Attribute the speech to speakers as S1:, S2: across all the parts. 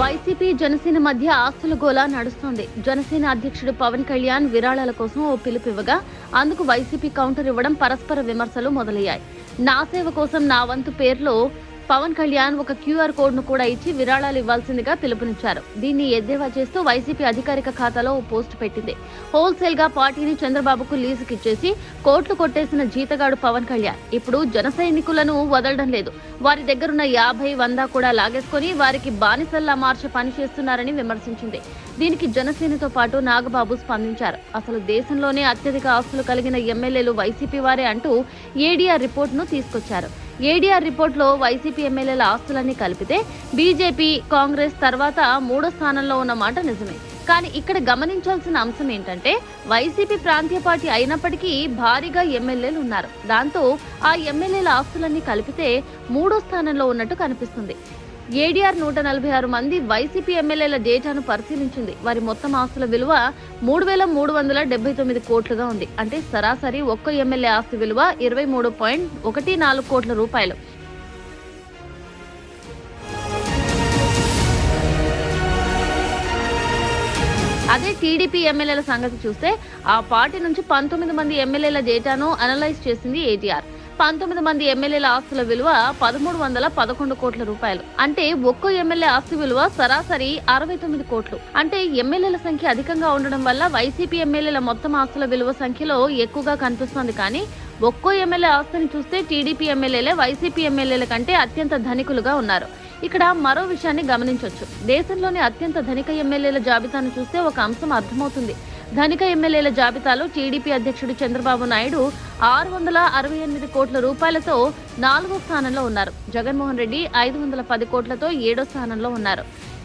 S1: YCP Janasena మధ్య ఆస్తుల గోలా నడుస్తోంది. జనసేన అధ్యక్షుడు పవన్ కళ్యాణ్ విరాళాల కోసం ఓ పిలుపు ఇవ్వగా అందుకు వైసీపీ కౌంటర్ ఇవ్వడం పరస్పర విమర్శలు మొదలయ్యాయి. నా సేవ కోసం నా వంతు పేరులో పవన్ కళ్యాణ్ ఒక క్యూఆర్ కోడ్ను కూడా ఇచ్చి విరాళాలు ఇవ్వాల్సిందిగా పిలుపునిచ్చారు. దీన్ని ఎద్దేవా చేస్తూ వైసీపీ అధికారిక ఖాతాలో ఓ పోస్ట్ పెట్టింది. హోల్సేల్గా పార్టీని చంద్రబాబుకు లీజుకిచ్చేసి కోట్లు కొట్టేసిన జీతగాడు పవన్ కళ్యాణ్. ఇప్పుడు జన సైనికులను వదలడం లేదు. వారి దగ్గరున్న యాభై వంద కూడా లాగేసుకొని వారికి బానిసల్లా మార్చి పని చేస్తున్నారని విమర్శించింది. దీనికి జనసేనతో పాటు నాగబాబు స్పందించారు. అసలు దేశంలోనే అత్యధిక ఆస్తులు కలిగిన ఎమ్మెల్యేలు వైసీపీ వారే అంటూ ఏడీఆర్ రిపోర్టును తీసుకొచ్చారు. ఏడీఆర్ రిపోర్ట్లో వైసీపీ ఎమ్మెల్యేల ఆస్తులన్నీ కలిపితే బీజేపీ కాంగ్రెస్ తర్వాత మూడో స్థానంలో ఉన్న మాట నిజమే. కానీ ఇక్కడ గమనించాల్సిన అంశం ఏంటంటే వైసీపీ ప్రాంతీయ పార్టీ అయినప్పటికీ భారీగా ఎమ్మెల్యేలు ఉన్నారు. దాంతో ఆ ఎమ్మెల్యేల ఆస్తులన్నీ కలిపితే మూడో స్థానంలో ఉన్నట్టు కనిపిస్తుంది. ఏడీఆర్ నూట నలభై ఆరు మంది వైసీపీ ఎమ్మెల్యేల డేటాను పరిశీలించింది. వారి మొత్తం ఆస్తుల విలువ మూడు వేల మూడు వందల డెబ్బై తొమ్మిది కోట్లుగా ఉంది. అంటే సరాసరి ఒక్క ఎమ్మెల్యే ఆస్తి విలువ ఇరవై మూడు పాయింట్ ఒకటి నాలుగు కోట్ల రూపాయలు. అదే టీడీపీ ఎమ్మెల్యేల సంగతి చూస్తే ఆ పార్టీ నుంచి పంతొమ్మిది మంది ఎమ్మెల్యేల డేటాను అనలైజ్ చేసింది ఏటీఆర్ పంతొమ్మిది మంది ఎమ్మెల్యేల ఆస్తుల విలువ పదమూడు వందల పదకొండు కోట్ల రూపాయలు. అంటే ఒక్కో ఎమ్మెల్యే ఆస్తి విలువ సరాసరి అరవై తొమ్మిది కోట్లు. అంటే ఎమ్మెల్యేల సంఖ్య అధికంగా ఉండడం వల్ల వైసీపీ ఎమ్మెల్యేల మొత్తం ఆస్తుల విలువ సంఖ్యలో ఎక్కువగా కనిపిస్తోంది కానీ ఒక్కో ఎమ్మెల్యే ఆస్తిని చూస్తే టీడీపీ ఎమ్మెల్యేలే వైసీపీ ఎమ్మెల్యేల కంటే అత్యంత ధనికులుగా ఉన్నారు. ఇక్కడ మరో విషయాన్ని గమనించవచ్చు దేశంలోని అత్యంత ధనిక ఎమ్మెల్యేల జాబితాను చూస్తే ఒక అంశం అర్థమవుతుంది. ధనిక ఎమ్మెల్యేల జాబితాలో టీడీపీ అధ్యక్షుడు చంద్రబాబు నాయుడు ఆరు వందల అరవై ఎనిమిది కోట్ల రూపాయలతో నాలుగో స్థానంలో ఉన్నారు. జగన్మోహన్ రెడ్డి ఐదు వందల పది కోట్లతో ఏడో స్థానంలో ఉన్నారు.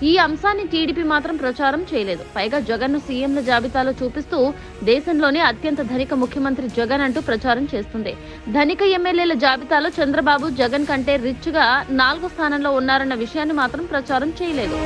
S1: ఈ అంశాన్ని టీడీపీ మాత్రం ప్రచారం చేయలేదు. పైగా జగన్ను సీఎంల జాబితాలో చూపిస్తూ దేశంలోనే అత్యంత ధనిక ముఖ్యమంత్రి జగన్ అంటూ ప్రచారం చేస్తుంది. ధనిక ఎమ్మెల్యేల జాబితాలో చంద్రబాబు జగన్ కంటే రిచ్గా నాలుగో స్థానంలో ఉన్నారన్న విషయాన్ని మాత్రం ప్రచారం చేయలేదు.